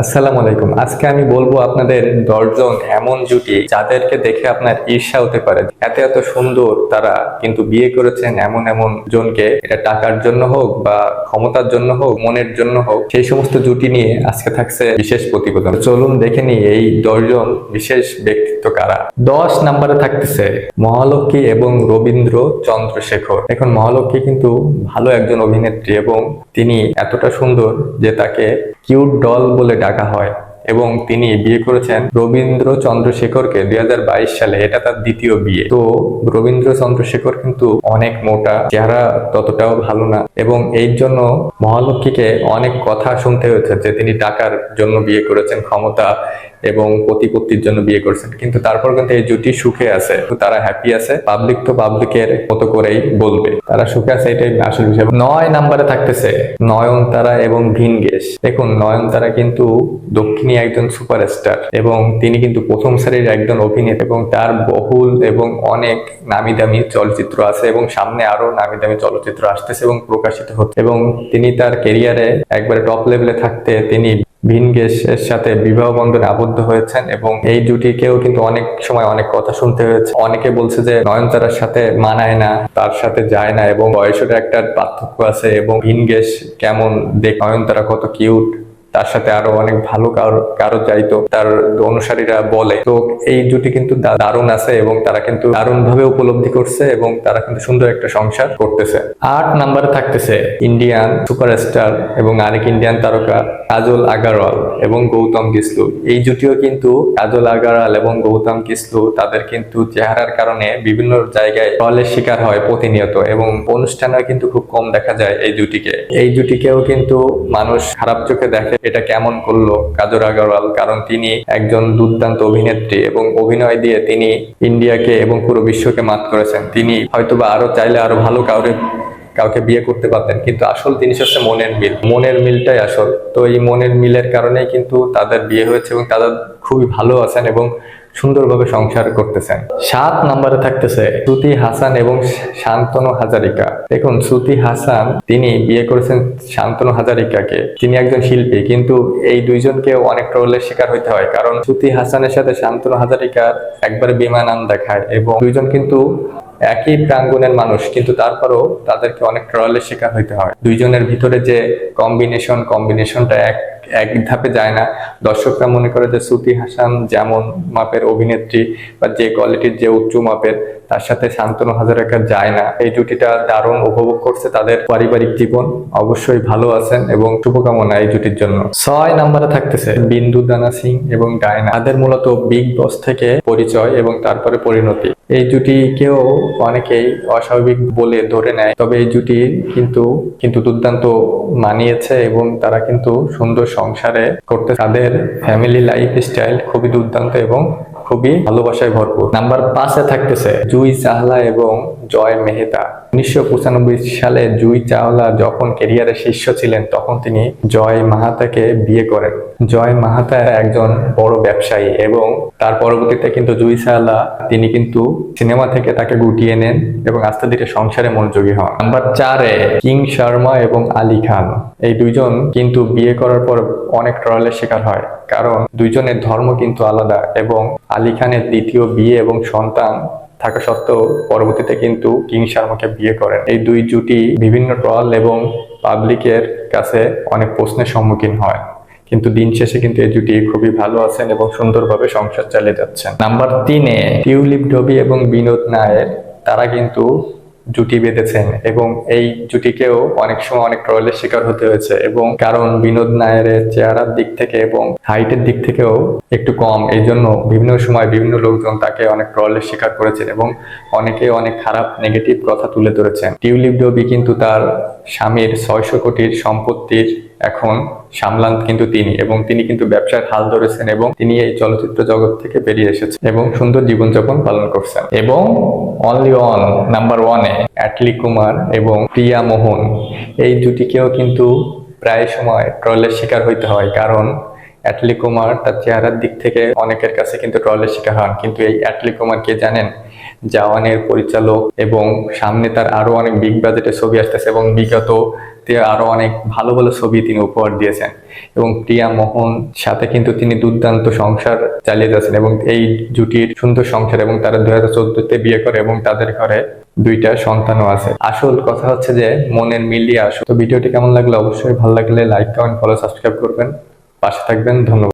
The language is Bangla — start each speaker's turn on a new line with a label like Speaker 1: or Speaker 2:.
Speaker 1: আসসালামু আলাইকুম। আজকে আমি বলব আপনাদের দশজন এমন জুটি যাদেরকে দেখে আপনার ঈর্ষা হতে পারে। এত এত সুন্দর তারা কিন্তু বিয়ে করেছেন এমন এমন জনকে। এটা টাকার জন্য হোক বা ক্ষমতার জন্য হোক, মনের জন্য হোক, সেই সমস্ত জুটি নিয়ে আজকে থাকছে বিশেষ প্রতিবেদন। চলুন দেখে নিই এই দশজন বিশেষ ব্যক্তিত্ব কারা। দশ নম্বরে থাকতেছে মহালক্ষ্মী এবং রবীন্দ্র চন্দ্রশেখর। এখন মহালক্ষ্মী কিন্তু ভালো একজন অভিনেত্রী এবং তিনি এতটা সুন্দর যে তাকে কিউট ডল বলে ডাকা হয় এবং তিনি বিয়ে করেছেন রবীন্দ্র চন্দ্রশেখরকে দুই হাজার বাইশ সালে। এটা তার দ্বিতীয় বিয়ে। তো রবীন্দ্র চন্দ্রশেখর কিন্তু অনেক মোটা, চেহারা ততটাও ভালো না এবং এই জন্য মহালক্ষ্মীকে অনেক কথা শুনতে হয়েছে যে তিনি টাকার জন্য বিয়ে করেছেন ক্ষমতা এবং প্রতিপত্তির জন্য বিয়ে করেছেন। কিন্তু তারপর কিন্তু এই জুটি সুখে আছে। তারা হ্যাপি আছে। পাবলিক তো পাবলিকের মতো করেই বলবে। তারা সুখে আছে এটাই আসল বিষয়। নয় নাম্বারে থাকতেছে নয়ন তারা এবং ভিনগেশ দেখুন নয়ন তারা কিন্তু দক্ষিণী একজন সুপারস্টার এবং তিনি কিন্তু প্রথম সারির একজন অভিনেতা এবং তার বহুল এবং অনেক নামি দামি চলচ্চিত্র আছে এবং সামনে আরও নামি দামি চলচ্চিত্র আসতেছে এবং প্রকাশিত হচ্ছে। এবং তিনি তার কেরিয়ারে একবারে টপ লেভেলে থাকতে তিনি ভিনগেশের সাথে বিবাহ বন্ধনে আবদ্ধ হয়েছেন এবং এই জুটিকেও কিন্তু অনেক সময় অনেক কথা শুনতে হয়েছে। অনেকে বলছে যে নয়নতারার সাথে মানায় না, তার সাথে যায় না এবং বয়সের একটা পার্থক্য আছে এবং ভিনগেশ কেমন, দেখ নয়নতারা কত কিউট তার সাথে আরও অনেক ভালো কারও চাইতো, তার অনুসারীরা বলে। তো এই জুটি কিন্তু দারুণ আছে এবং তারা কিন্তু দারুণ ভাবে উপলব্ধি করছে এবং তারা কিন্তু সুন্দর একটা সংসার করতেছে। আট নাম্বারে থাকতেছে ইন্ডিয়ান সুপারস্টার এবং আরেক ইন্ডিয়ান তারকা কাজল আগারওয়াল এবং গৌতম কিসলু। এই জুটিও কিন্তু কাজল আগারওয়াল এবং গৌতম কিসলু তাদের কিন্তু চেহারার কারণে বিভিন্ন জায়গায় ট্রলের শিকার হয় প্রতিনিয়ত এবং অনুষ্ঠানে কিন্তু খুব কম দেখা যায় এই জুটিকে এই জুটিকেও কিন্তু মানুষ খারাপ চোখে দেখে। এটা কেমন করল? কাজল আগরওয়াল, কারণ তিনি একজন দুর্দান্ত অভিনেত্রী এবং অভিনয় দিয়ে তিনি ইন্ডিয়াকে এবং পুরো বিশ্বকে মাত করেছেন। তিনি হয়তোবা আরও চাইলে আরও ভালো কাউরে কাউকে বিয়ে করতে পারতেন, কিন্তু আসল জিনিস হচ্ছে মনের মিল। মনের মিলটাই আসল। তো এই মনের মিলের কারণেই কিন্তু তাদের বিয়ে হয়েছে এবং তারা খুবই ভালো আছেন এবং সুন্দরভাবে সংসার করতেছেন। সাত নম্বরে থাকতেছে শ্রুতি হাসান এবং শান্তনু হাজারিকা। দেখুন, শ্রুতি হাসান, তিনি বিয়ে করেছেন শান্তনু হাজারিকাকে। তিনি একজন শিল্পী, কিন্তু এই দুইজনকে অনেক ট্রলের শিকার হইতে হয়। কারণ শ্রুতি হাসানের সাথে শান্তনু হাজারিকার একবারে বিমানান দেখায় এবং দুইজন কিন্তু একই প্রাঙ্গনের মানুষ, কিন্তু তারপরও তাদেরকে অনেক ট্রলের শিকার হইতে হয়। দুইজনের ভিতরে যে কম্বিনেশন কম্বিনেশনটা এক এক ধাপে যায় না। দর্শকরা মনে করে যে শ্রুতি হাসান যেমন মাপের অভিনেত্রী বা যে কোয়ালিটির যে উচ্চ মাপের তার সাথে শান্তনু হাজারেকার যায় না। এই জুটিটা দারুণ উপভোগ করছে তাদের পারিবারিক জীবন। অবশ্যই ভালো আছেন এবং শুভকামনা এই জুটির জন্য। ছয় নম্বরে থাকতেছে বিন্দু দানা সিং এবং ডায়না। তাদের মূলত বিগ বস থেকে পরিচয় এবং তারপরে পরিণতি। এই জুটিকেও অনেকেই অস্বাভাবিক বলে ধরে নেয়, তবে এই জুটি কিন্তু কিন্তু দুর্দান্ত মানিয়েছে এবং তারা কিন্তু সুন্দর সংসারে করতে তাদের ফ্যামিলি লাইফ স্টাইল খুবই দুর্দান্ত এবং খুবই ভালোবাসায় ভরপুর। নাম্বার পাঁচে থাকতেছে, জুই চাহলা এবং জয় মেহতা। উনিশশো সালে জুই চাওলা যখন কেরিয়ারে শীর্ষ ছিলেন, তখন তিনি জয় মাহাতাকে বিয়ে করেন। জয় মাহাতা একজন বড় ব্যবসায়ী এবং তার পরবর্তীতে কিন্তু জুই চাওলা, তিনি কিন্তু সিনেমা থেকে তাকে গুটিয়ে নেন এবং আস্তে ধীরে সংসারে মনোযোগী হন। নাম্বার চারে কিং শর্মা এবং আলী খান। এই দুইজন কিন্তু বিয়ে করার পর অনেক ট্রলের শিকার হয়, কারণ দুইজনের ধর্ম কিন্তু আলাদা এবং আলী খানের দ্বিতীয় বিয়ে এবং সন্তান থাকা সত্ত্বেও পরবর্তীতে কিন্তু কিং শর্মাকে বিয়ে করেন। এই দুই জুটি বিভিন্ন ট্রল এবং পাবলিকের কাছে অনেক প্রশ্নের সম্মুখীন হয়। কিন্তু দিন শেষে কিন্তু এই জুটি খুবই ভালো আছেন এবং সুন্দরভাবে সংসার চালিয়ে যাচ্ছেন। নাম্বার তিনে টিউলিপ ডবি এবং বিনোদ নায়ের, তারা কিন্তু জুটি বেঁধেছেন এবং এই জুটিকেও অনেক সময় অনেক ট্রলের শিকার হতে হয়েছে এবং কারণ বিনোদ নায়ারের চেহারার দিক থেকে এবং হাইটের দিক থেকেও একটু কম। এই জন্য বিভিন্ন সময় বিভিন্ন লোকজন তাকে অনেক ট্রলের শিকার করেছেন এবং অনেকে অনেক খারাপ নেগেটিভ কথা তুলে ধরেছেন। টিউলিপ ডবি কিন্তু তার স্বামীর ছয়শো কোটির সম্পত্তির এখন সামলান কিন্তু তিনি এবং তিনি কিন্তু ব্যবসার হাল ধরেছেন এবং তিনি এই চলচ্চিত্র জগৎ থেকে বেরিয়ে এসেছেন এবং সুন্দর জীবনযাপন পালন করছেন এবং অনলি ওয়ান নাম্বার ওয়ানে অ্যাটলি কুমার এবং প্রিয়া মোহন, এই জুটিকেও কিন্তু প্রায় সময় ট্রলের শিকার হইতে হয় কারণ অ্যাটলি কুমার তার চেহারার দিক থেকে অনেকের কাছে কিন্তু ট্রলের শিকার হন। কিন্তু এই অ্যাটলি কুমার কে জানেন? জাওয়ানের পরিচালক এবং সামনে তার আরও অনেক বিগ বাজেটের ছবি আসতেছে এবং বিগত আরও অনেক ভালো ভালো ছবি তিনি উপহার দিয়েছেন। এবং প্রিয়া মোহন সাথে কিন্তু তিনি দুর্দান্ত সংসার চালিয়ে যাচ্ছেন এবং এই জুটির সুন্দর সংসার এবং তারা দুই হাজার চোদ্দতে বিয়ে করে এবং তাদের ঘরে দুইটা সন্তানও আছে। আসল কথা হচ্ছে যে মনের মিলিয়ে আসো তো ভিডিওটি কেমন লাগল? অবশ্যই ভালো লাগলে লাইক কমেন্ট ফলো সাবস্ক্রাইব করবেন। পাশে থাকবেন। ধন্যবাদ।